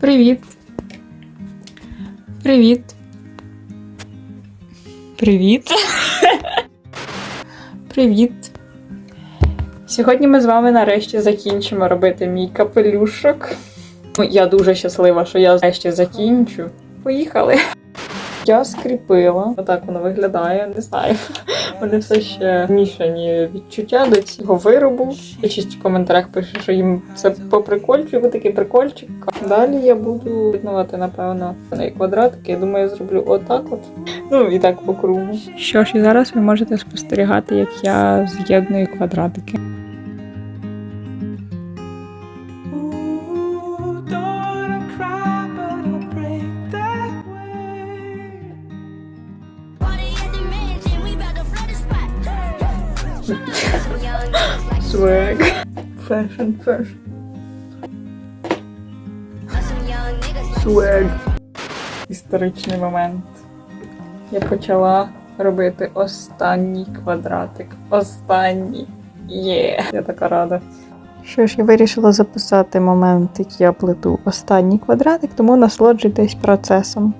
Привіт. Привіт. Привіт. Привіт. Сьогодні ми з вами нарешті закінчимо робити мій капелюшок. Я дуже щаслива, що я нарешті закінчу. Поїхали. Я скріпила. Отак воно виглядає, не знаю. Вони все ще змішані відчуття до цього виробу. Більшість в коментарях пише, що їм це по прикольчику, такий прикольчик. Далі я буду відновити, напевно, на квадратики. Я думаю, я зроблю отак от. Ну і так по кругу. Що ж, і зараз ви можете спостерігати, як я з'єдную квадратики. Swag. Niggas like Swag. Історичний момент. Я почала робити останній квадратик. Останній. Є. Я така рада. Що ж, я вирішила записати момент, який я плету останній квадратик, тому насолоджуйтесь процесом.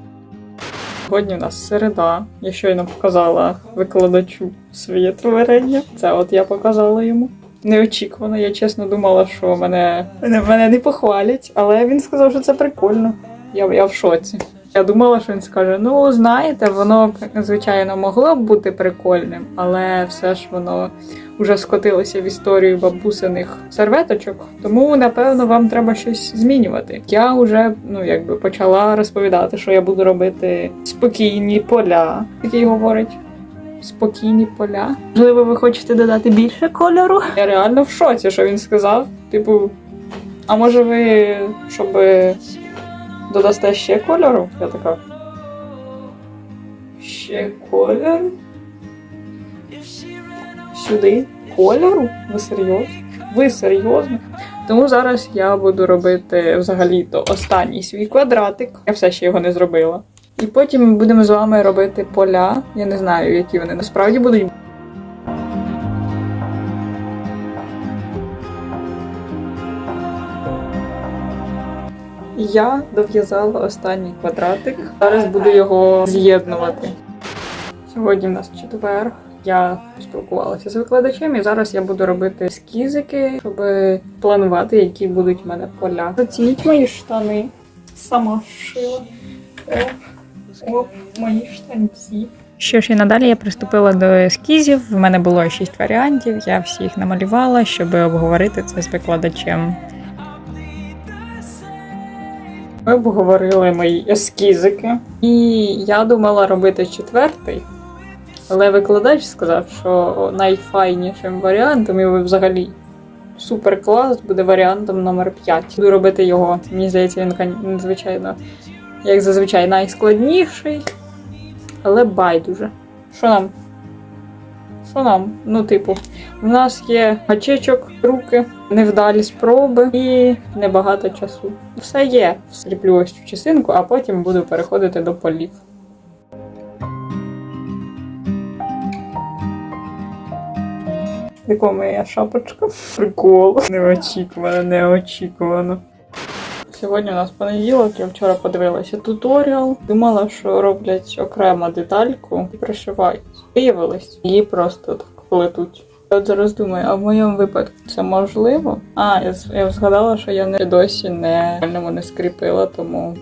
Сьогодні у нас середа. Я щойно показала викладачу своє творення. Це от я показала йому. Неочікувано, я чесно думала, що мене, мене, не похвалять, але він сказав, що це прикольно. Я, я в шоці. Я думала, що він скаже: ну, знаєте, воно звичайно могло б бути прикольним, але все ж воно вже скотилося в історію бабусиних серветочок. Тому, напевно, вам треба щось змінювати. Я вже ну якби почала розповідати, що я буду робити спокійні поля, який говорить. Спокійні поля. Можливо, ви хочете додати більше кольору? Я реально в шоці, що він сказав. Типу, а може ви, щоб додасте ще кольору? Я така. Ще кольор? Сюди? Кольору? Ви серйозно? Ви серйозно? Тому зараз я буду робити взагалі-то останній свій квадратик. Я все ще його не зробила. І потім будемо з вами робити поля. Я не знаю, які вони насправді будуть. Я дов'язала останній квадратик. Зараз буду його з'єднувати. Сьогодні в нас четвер. Я поспілкувалася з викладачем, і зараз я буду робити ескізики, щоб планувати, які будуть в мене поля. Оцініть мої штани. Сама шила. Оп, мої штанці. Що ж, і надалі я приступила до ескізів. В мене було шість варіантів. Я всі їх намалювала, щоб обговорити це з викладачем. Ми обговорили мої ескізики, і я думала робити четвертий. Але викладач сказав, що найфайнішим варіантом, і взагалі супер клас буде варіантом номер 5. Буду робити його. Мені здається, він кон- звичайно, як зазвичай, найскладніший. Але байдуже. Що нам? Що? Ну, типу, в нас є гачечок, руки, невдалі спроби і небагато часу. Все є. Скріплю ось цю частинку, а потім буду переходити до полів. Яка моя шапочка? Прикол. Неочікувано, неочікувано. Сьогодні у нас понеділок, я вчора подивилася туторіал. Думала, що роблять окремо детальку і пришивають. Виявилось, її просто так плетуть. Я От зараз думаю, а в моєму випадку це можливо? А, я, я згадала, що я не досі не не скріпила, тому.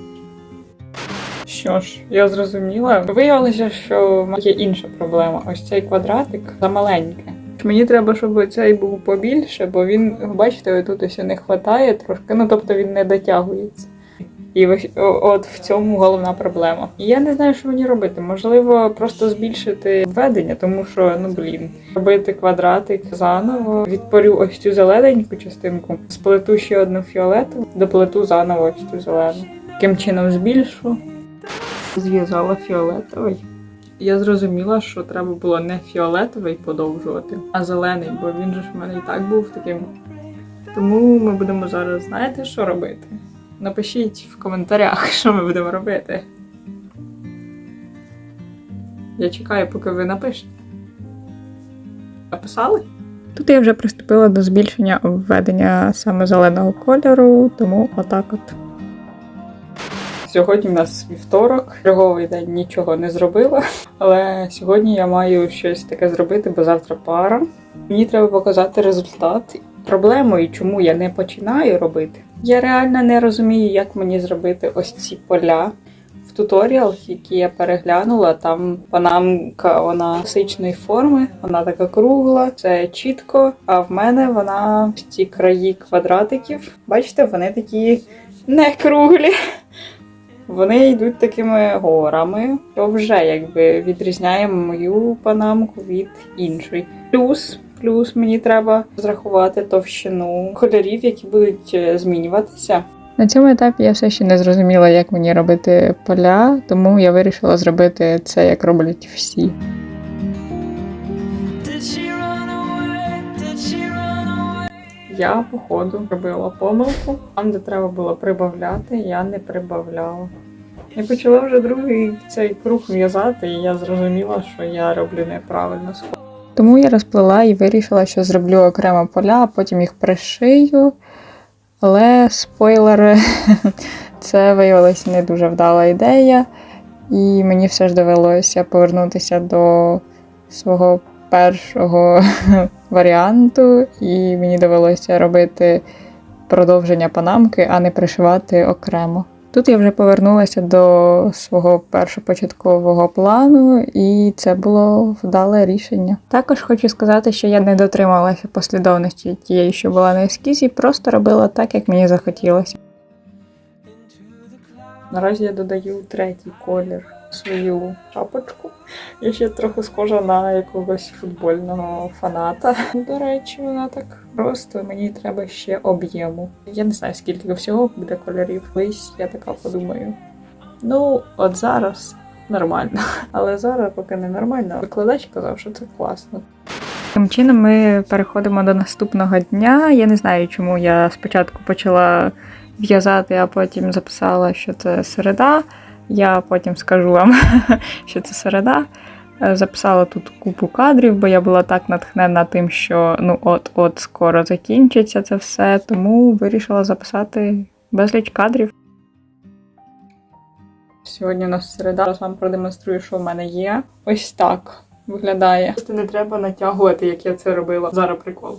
Що ж, я зрозуміла. Виявилося, що є інша проблема. Ось цей квадратик замаленький. Мені треба, щоб цей був побільше, бо він, бачите, тут ось не вистачає трошки, ну тобто він не дотягується. І от в цьому головна проблема. І я не знаю, що мені робити. Можливо, просто збільшити введення, тому що ну блін, робити квадратик заново, відпорю ось цю зелененьку частинку, сплету ще одну фіолетову, доплету заново ось цю зелену. Таким чином збільшу. Зв'язала фіолетовий. Я зрозуміла, що треба було не фіолетовий подовжувати, а зелений, бо він же ж в мене і так був таким. Тому ми будемо зараз, знаєте, що робити? Напишіть в коментарях, що ми будемо робити. Я чекаю, поки ви напишете. Написали? Тут я вже приступила до збільшення введення саме зеленого кольору, тому отак от. Сьогодні в нас вівторок, черговий день нічого не зробила. Але сьогодні я маю щось таке зробити, бо завтра пара. Мені треба показати результат. Проблемою, чому я не починаю робити. Я реально не розумію, як мені зробити ось ці поля. В туторіалах, які я переглянула, там панамка вона класичної форми, вона така кругла, це чітко. А в мене вона ці краї квадратиків. Бачите, вони такі не круглі. Вони йдуть такими горами, що вже якби відрізняє мою панамку від іншої. Плюс, плюс мені треба зрахувати товщину кольорів, які будуть е, змінюватися. На цьому етапі я все ще не зрозуміла, як мені робити поля, тому я вирішила зробити це, як роблять всі. Я, походу, робила помилку. Там, де треба було прибавляти, я не прибавляла. Я почала вже другий цей круг в'язати, і я зрозуміла, що я роблю неправильно. Тому я розплела і вирішила, що зроблю окремо поля, а потім їх пришию. Але спойлер, це виявилася не дуже вдала ідея, і мені все ж довелося повернутися до свого першого варіанту, і мені довелося робити продовження панамки, а не пришивати окремо. Тут я вже повернулася до свого першопочаткового плану, і це було вдале рішення. Також хочу сказати, що я не дотрималася послідовності тієї, що була на ескізі, просто робила так, як мені захотілося. Наразі я додаю третій колір свою шапочку. Я ще трохи схожа на якогось футбольного фаната. До речі, вона так просто мені треба ще об'єму. Я не знаю, скільки всього буде кольорів. Колись я така подумаю. Ну, от зараз нормально. Але зараз поки не нормально. Викладач казав, що це класно. Таким чином ми переходимо до наступного дня. Я не знаю, чому я спочатку почала в'язати, а потім записала, що це середа. Я потім скажу вам, що це середа. Е, Записала тут купу кадрів, бо я була так натхнена тим, що ну от-от скоро закінчиться це все, тому вирішила записати безліч кадрів. Сьогодні у нас середа. Зараз вам продемонструю, що в мене є. Ось так виглядає. Просто не треба натягувати, як я це робила. Зараз прикол.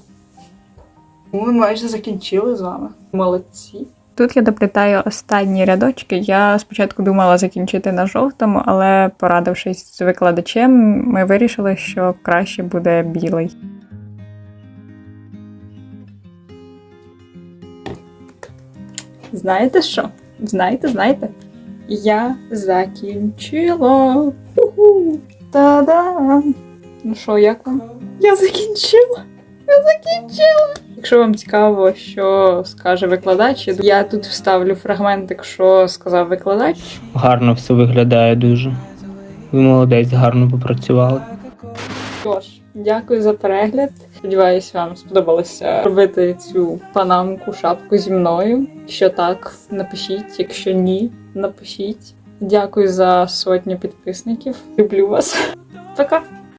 Ми майже закінчили з вами. Молодці. Тут я доплітаю останні рядочки. Я спочатку думала закінчити на жовтому, але порадившись з викладачем, ми вирішили, що краще буде білий. Знаєте що? Знаєте, знаєте? Я закінчила. Ху-ху. Та-дам! Ну що, як вам? Я закінчила! Я закінчила! Якщо вам цікаво, що скаже викладач, я тут вставлю фрагментик, що сказав викладач. Гарно все виглядає дуже. Ви молодець, гарно попрацювали. Тож, дякую за перегляд. Сподіваюсь, вам сподобалося робити цю панамку шапку зі мною. Що так, напишіть, якщо ні, напишіть. Дякую за сотню підписників. Люблю вас. Пока!